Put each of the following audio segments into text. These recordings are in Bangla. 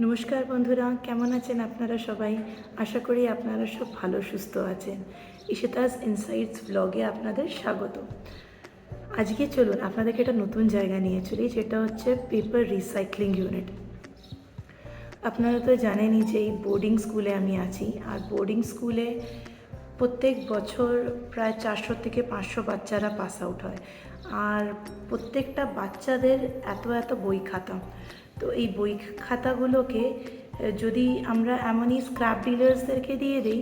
নমস্কার বন্ধুরা, কেমন আছেন আপনারা সবাই? আশা করি আপনারা সব ভালো, সুস্থ আছেন। ইশিতাস ইনসাইটস ব্লগে আপনাদের স্বাগত। আজকে চলুন, আপনাদেরকে একটা নতুন জায়গা নিয়ে চলি, যেটা হচ্ছে পেপার রিসাইক্লিং ইউনিট। আপনারা তো জানেনই যে এই বোর্ডিং স্কুলে আমি আছি, আর বোর্ডিং স্কুলে প্রত্যেক বছর প্রায় চারশো থেকে পাঁচশো বাচ্চারা পাস আউট হয়। আর প্রত্যেকটা বাচ্চাদের এত এত বই খাতা। তো এই বই খাতাগুলোকে যদি আমরা এমনই স্ক্র্যাপ ডিলার্সদেরকে দিয়ে দিই,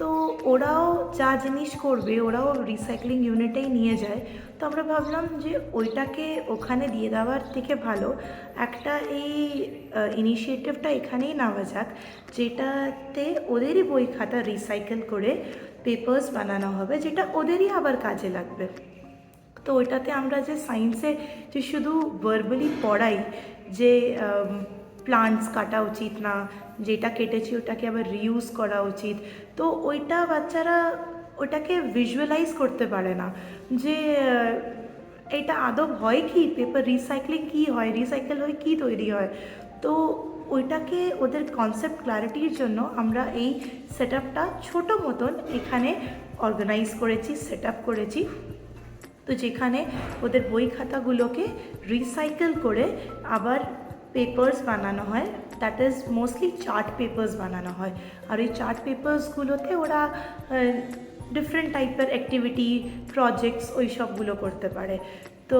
তো ওরাও যা জিনিস করবে, ওরাও রিসাইক্লিং ইউনিটেই নিয়ে যায়। তো আমরা ভাবলাম যে ওইটাকে ওখানে দিয়ে দেওয়ার থেকে ভালো। একটা এই ইনিশিয়েটিভটা এখানেই নেওয়া যাক, যেটাতে ওদেরই বই খাতা রিসাইকেল করে পেপার্স বানানো হবে, যেটা ওদেরই আবার কাজে লাগবে। তো ওইটাতে আমরা যে সায়েন্সে যে শুধু ভার্বালি পড়াই, যে প্লান্টস কাটা উচিত না, যেটা কেটেছি ওটাকে আবার রিউজ করা উচিত, তো ওইটা বাচ্চারা ওটাকে ভিজুয়ালাইজ করতে পারে না। যে এটা আদৌ হয় কি? পেপার রিসাইক্লিং কি হয়? রিসাইকেল হয়ে কি তৈরি হয়? তো ওইটাকে ওদের কনসেপ্ট ক্লারিটির জন্য আমরা এই সেট আপটা ছোটো মতন এখানে অর্গানাইজ করেছি সেট আপ করেছি। তো যেখানে ওদের বই খাতাগুলোকে রিসাইকেল করে আবার পেপার্স বানানো হয়। That is mostly chart papers বানানো হয়। আর এই চার্ট পেপার্সগুলোতে ওরা ডিফারেন্ট টাইপের অ্যাক্টিভিটি প্রজেক্টস ওই সবগুলো করতে পারে। তো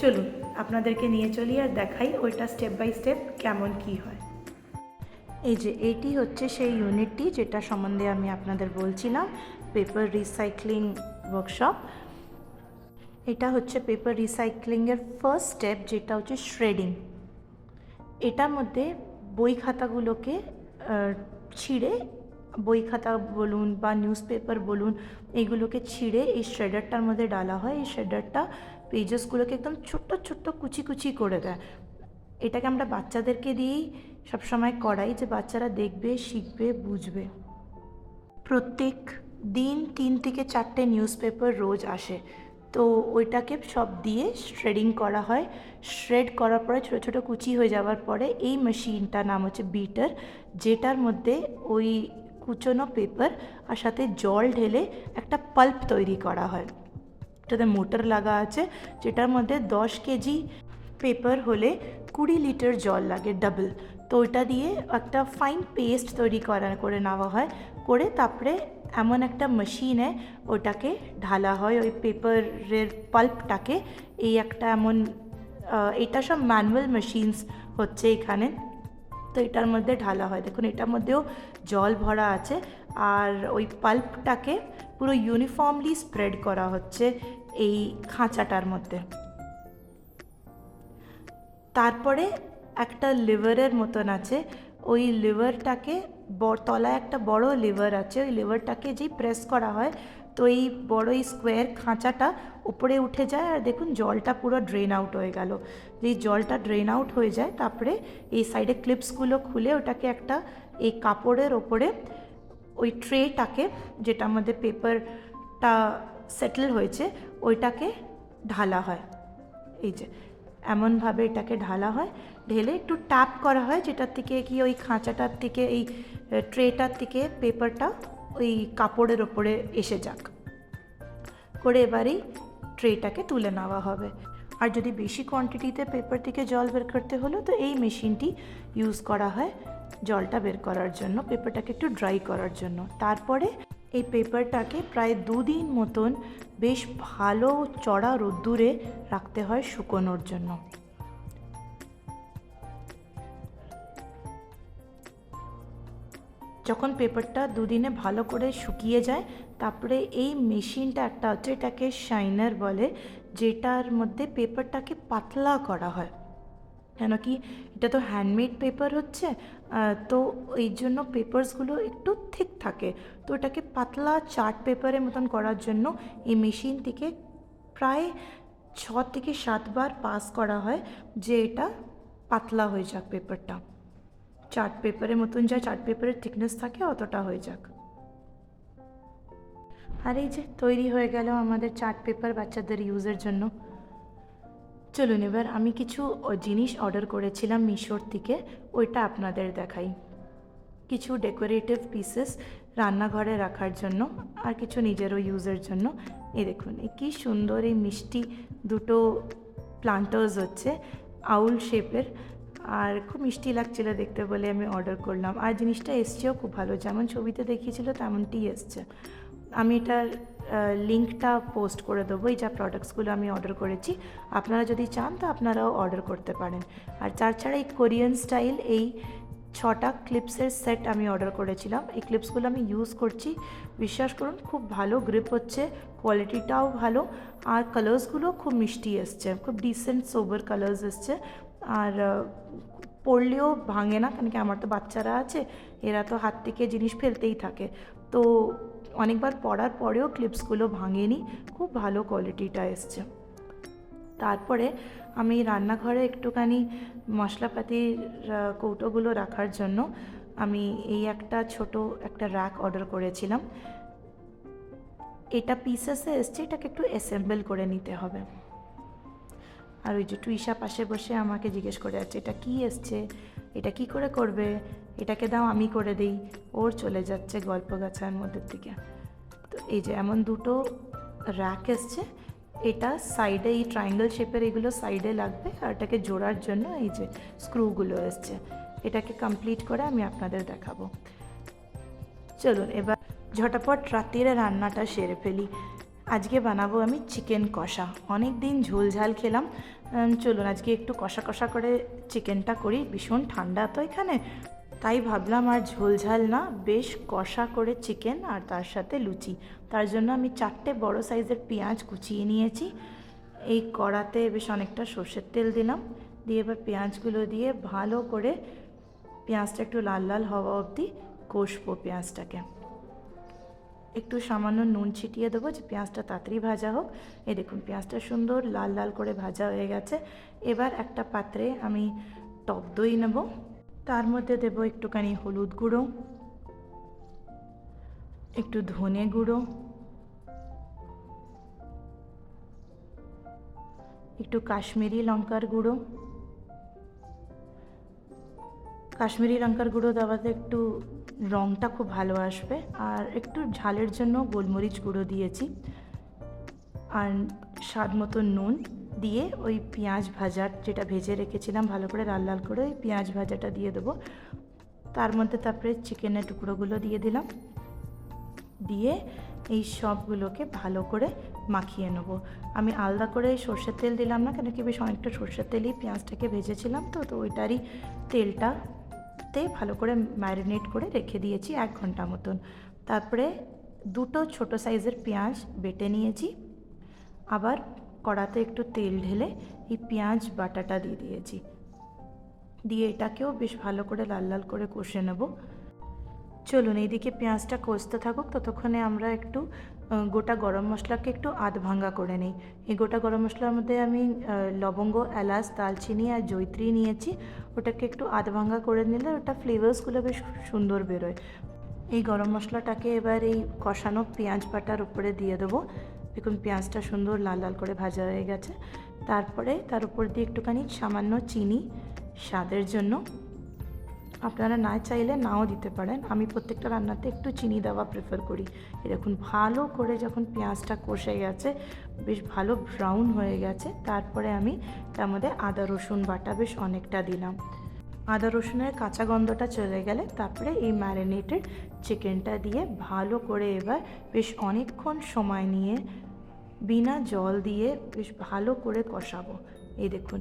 চলুন, আপনাদেরকে নিয়ে চলি আর দেখাই ওইটা স্টেপ বাই স্টেপ কেমন কি হয়। এই যে এটি হচ্ছে সেই ইউনিটটি যেটা সম্বন্ধে আমি আপনাদের বলছিলাম পেপার রিসাইক্লিং ওয়ার্কশপ এটা হচ্ছে পেপার রিসাইক্লিংয়ের ফার্স্ট স্টেপ যেটা হচ্ছে শ্রেডিং এটার মধ্যে বই খাতাগুলোকে ছিঁড়ে, বই খাতা বলুন বা নিউজ পেপার বলুন, এগুলোকে ছিঁড়ে এই শ্রেডারটার মধ্যে ডালা হয়। এই শ্রেডারটা পেজেসগুলোকে একদম ছোট্ট ছোট্ট কুচি কুচি করে দেয়। এটাকে আমরা বাচ্চাদেরকে দিয়েই সবসময় করাই যে বাচ্চারা দেখবে, শিখবে, বুঝবে। প্রত্যেক দিন তিন থেকে চারটে নিউজ পেপার রোজ আসে। তো ওইটাকে সব দিয়ে শ্রেডিং করা হয়। শ্রেড করার পরে ছোটো ছোটো কুচি হয়ে যাওয়ার পরে এই মেশিনটার নাম হচ্ছে বিটার যেটার মধ্যে ওই কুচনো পেপার আর সাথে জল ঢেলে একটা পাল্প তৈরি করা হয়। এটাতে মোটর লাগা আছে, যেটার মধ্যে দশ কেজি পেপার হলে কুড়ি লিটার জল লাগে ডাবল তো ওইটা দিয়ে একটা ফাইন পেস্ট তৈরি করা, করে নেওয়া হয়, করে তারপরে এমন একটা মেশিনে ওটাকে ঢালা হয়, ওই পেপারের পাল্পটাকে এই একটা এমন এটা সব ম্যানুয়াল মেশিনস হচ্ছে এখানে। তো এটার মধ্যে ঢালা হয়। দেখুন, এটার মধ্যেও জল ভরা আছে আর ওই পাল্পটাকে পুরো ইউনিফর্মলি স্প্রেড করা হচ্ছে এই খাঁচাটার মধ্যে। তারপরে একটা লিভারের মতন আছে। ওই লিভারটাকে তলায় একটা বড় লিভার আছে, ওই লিভারটাকে যেই প্রেস করা হয়, তো এই বড় এই স্কোয়ার খাঁচাটা উপরে উঠে যায় আর দেখুন জলটা পুরো ড্রেন আউট হয়ে গেল। যেই জলটা ড্রেন আউট হয়ে যায়, তারপরে এই সাইডে ক্লিপসগুলো খুলে ওটাকে একটা এই কাপড়ের ওপরে ওই ট্রেটাকে যেটা আমাদের পেপারটা সেটেল হয়েছে, ওইটাকে ঢালা হয়। এই যে এমনভাবে এটাকে ঢালা হয়, ঢেলে একটু ট্যাপ করা হয়, যেটার থেকে কি ওই খাঁচাটার থেকে, এই ট্রেটার থেকে পেপারটা ওই কাপড়ের ওপরে এসে যাক। করে এবারেই ট্রেটাকে তুলে নেওয়া হবে। আর যদি বেশি কোয়ান্টিটিতে পেপার থেকে জল বের করতে হলো, তো এই মেশিনটি ইউজ করা হয় জলটা বের করার জন্য পেপারটাকে একটু ড্রাই করার জন্য। তারপরে এই পেপারটাকে প্রায় দুদিন মতন বেশ ভালো চড়া রোদ্দুরে রাখতে হয় শুকোনোর জন্য। যখন পেপারটা দুদিনে ভালো করে শুকিয়ে যায়, তারপরে এই মেশিনটা একটা হচ্ছে এটাকে শাইনার বলে, যেটার মধ্যে পেপারটাকে পাতলা করা হয়। কেন কি এটা তো হ্যান্ডমেড পেপার হচ্ছে তো এই জন্য পেপারসগুলো একটু ঠিক থাকে। তো এটাকে পাতলা চার্ট পেপারের মতন করার জন্য এই মেশিন থেকে প্রায় ছ থেকে সাতবার পাস করা হয় যে এটা পাতলা হয়ে যাক পেপারটা চার্ট পেপারের মতন যা চার্ট পেপারের থিকনেস থাকে অতটা হয়ে যাক। আর এই যে তৈরি হয়ে গেল আমাদের চার্ট পেপার বাচ্চাদের ইউজের জন্য। চলুন এবার আমি কিছু জিনিস অর্ডার করেছিলাম মিশোর থেকে, ওইটা আপনাদের দেখাই। কিছু ডেকোরেটিভ পিসেস রান্নাঘরে রাখার জন্য আর কিছু নিজেরও ইউজের জন্য। এই দেখুন কী সুন্দর এই মিষ্টি দুটো প্লান্টার্স হচ্ছে, আউল শেপের আর খুব মিষ্টি লাগছিল দেখতে বলে আমি অর্ডার করলাম। আর জিনিসটা এসছেও খুব ভালো, যেমন ছবিতে দেখিয়েছিল তেমনটি এসছে। আমি এটার লিঙ্কটা পোস্ট করে দেবো। এই যা প্রোডাক্টসগুলো আমি অর্ডার করেছি। আপনারা যদি চান তো আপনারাও অর্ডার করতে পারেন। আর চার ছাড়া এই কোরিয়ান স্টাইল এই ছটা ক্লিপসের সেট আমি অর্ডার করেছিলাম। এই ক্লিপসগুলো আমি ইউজ করছি। বিশ্বাস করুন, খুব ভালো গ্রিপ হচ্ছে কোয়ালিটিটাও ভালো, আর কালার্সগুলো খুব মিষ্টি এসছে। খুব ডিসেন্ট সোবার কালার্স এসছে। আর পড়লেও ভাঙে না কারণ কি আমার তো বাচ্চারা আছে, এরা তো হাত থেকে জিনিস ফেলতেই থাকে। তো অনেকবার পড়ার পরেও ক্লিপসগুলো ভাঙেনি, খুব ভালো কোয়ালিটিটা এসছে। তারপরে আমি রান্নাঘরে একটুখানি মশলাপাতির কৌটোগুলো রাখার জন্য আমি এই একটা ছোট একটা র্যাক অর্ডার করেছিলাম। এটা পিসেসে এসছে, এটাকে একটু অ্যাসেম্বল করে নিতে হবে। আর ওই যে টুইসা পাশে বসে আমাকে জিজ্ঞেস করে যাচ্ছে এটা কি এসছে? এটা কি করে করবে? এটাকে দাও, আমি করে দিই। ওর চলে যাচ্ছে গল্প গাছার মধ্যে থেকে। তো এই যে এমন দুটো র্যাক এসছে। এটা সাইডে এই ট্রায়াঙ্গেল শেপের এগুলো সাইডে লাগবে আর এটাকে জোড়ার জন্য এই যে স্ক্রুগুলো এসছে। এটাকে কমপ্লিট করে আমি আপনাদের দেখাবো। চলুন, এবার ঝটাপট রাত্রিরে রান্নাটা সেরে ফেলি। আজকে বানাবো আমি চিকেন কষা। অনেক দিন ঝোলঝাল খেলাম। চলুন, আজকে একটু কষা কষা করে চিকেনটা করি। ভীষণ ঠান্ডা তো এখানে। তাই ভাবলাম আর ঝোলঝাল না, বেশ কষা করে চিকেন আর তার সাথে লুচি। তার জন্য আমি চারটে বড় সাইজের পেঁয়াজ কুচিয়ে নিয়েছি। এই কড়াতে বেশ অনেকটা সর্ষের তেল দিলাম। দিয়ে এবার পেঁয়াজগুলো দিয়ে ভালো করে পেঁয়াজটা একটু লাল লাল হওয়া অবধি কষবো পেঁয়াজটাকে। একটু সামান্য নুন ছিটিয়ে দেবো যে পেঁয়াজটা তাড়াতাড়ি ভাজা হোক। এই দেখুন, পেঁয়াজটা সুন্দর লাল লাল করে ভাজা হয়ে গেছে। এবার একটা পাত্রে আমি টক দই নেব। তার মধ্যে দেবো একটুখানি হলুদ গুঁড়ো, একটু ধনে গুঁড়ো, একটু কাশ্মীরি লঙ্কার গুঁড়ো। কাশ্মীরি লঙ্কার গুঁড়ো দেওয়াতে একটু রঙটা খুব ভালো আসবে, আর একটু ঝালের জন্য গোলমরিচ গুঁড়ো দিয়েছি। আর স্বাদ মতো নুন দিয়ে ওই পেঁয়াজ ভাজার যেটা ভেজে রেখেছিলাম, ভালো করে লাল লাল করে ওই পেঁয়াজ ভাজাটা দিয়ে দেবো। তার মধ্যে তারপরে চিকেনের টুকরোগুলো দিয়ে দিলাম। দিয়ে এই সবগুলোকে ভালো করে মাখিয়ে নেব। আমি আলাদা করে সর্ষের তেল দিলাম না, কেন কি বেশ অনেকটা সর্ষের তেলই পেঁয়াজটাকে ভেজেছিলাম তো তো ওইটারই তেলটাতে ভালো করে ম্যারিনেট করে রেখে দিয়েছি এক ঘণ্টা মতন। তারপরে দুটো ছোট সাইজের পেঁয়াজ বেটে নিয়েছি। আবার কড়াতে একটু তেল ঢেলে এই পেঁয়াজ বাটাটা দিয়ে দিয়েছি। দিয়ে এটাকেও বেশ ভালো করে লাল লাল করে কষে নেব। চলুন এইদিকে পেঁয়াজটা কষতে থাকুক, ততক্ষণে আমরা একটু গোটা গরম মশলাকে একটু আধ ভাঙ্গা করে নিই। এই গোটা গরম মশলার মধ্যে আমি লবঙ্গ, এলাচ দালচিনি আর জৈত্রী নিয়েছি। ওটাকে একটু আধ ভাঙ্গা করে নিলে ওটা ফ্লেভার্সগুলো বেশ সুন্দর বেরোয়। এই গরম মশলাটাকে এবার এই কষানো পেঁয়াজ বাটার উপরে দিয়ে দেবো। দেখুন পেঁয়াজটা সুন্দর লাল লাল করে ভাজা হয়ে গেছে। তারপরে তার উপর দিয়ে একটুখানি সামান্য চিনি স্বাদের জন্য। আপনারা না চাইলে নাও দিতে পারেন। আমি প্রত্যেকটা রান্নাতে একটু চিনি দেওয়া প্রেফার করি। এরকম ভালো করে যখন পেঁয়াজটা কষে গেছে, বেশ ভালো ব্রাউন হয়ে গেছে। তারপরে আমি তার মধ্যে আদা, রসুন বাটা বেশ অনেকটা দিলাম। আদা, রসুনের কাঁচা গন্ধটা চলে গেলে তারপরে এই ম্যারিনেটেড চিকেনটা দিয়ে ভালো করে এবার বেশ অনেকক্ষণ সময় নিয়ে বিনা জল দিয়ে বেশ ভালো করে কষাবো। এই দেখুন,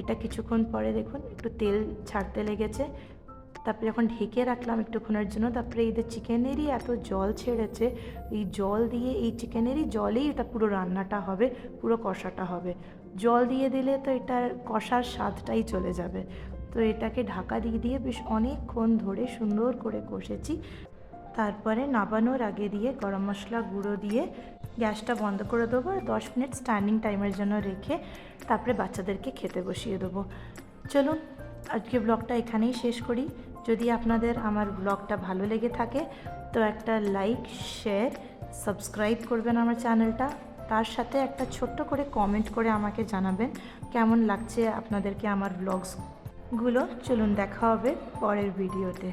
এটা কিছুক্ষণ পরে দেখুন, একটু তেল ছাড়তে লেগেছে। তারপরে যখন ঢেকে রাখলাম একটুক্ষণের জন্য, তারপরে এদের চিকেনেরই এত জল ছেড়েছে, এই জল দিয়ে, এই চিকেনেরই জলেই এটা পুরো রান্নাটা হবে, পুরো কষাটা হবে। জল দিয়ে দিলে তো এটার কষার স্বাদটাই চলে যাবে। তো এটাকে ঢাকা দিয়ে দিয়ে বেশ অনেকক্ষণ ধরে সুন্দর করে কষেছি। তারপরে নাবানোর আগে দিয়ে গরম মশলা গুঁড়ো দিয়ে গ্যাসটা বন্ধ করে দেবো আর দশ মিনিট স্ট্যান্ডিং টাইমের জন্য রেখে তারপরে বাচ্চাদেরকে খেতে বসিয়ে দেবো। চলুন, আজকে ব্লগটা এখানেই শেষ করি। যদি আপনাদের আমার ব্লগটা ভালো লেগে থাকে, তো একটা লাইক শেয়ার সাবস্ক্রাইব করবেন আমার চ্যানেলটা তার সাথে একটা ছোট্ট করে কমেন্ট করে আমাকে জানাবেন কেমন লাগছে আপনাদেরকে আমার ব্লগসগুলো চলুন, দেখা হবে পরের ভিডিওতে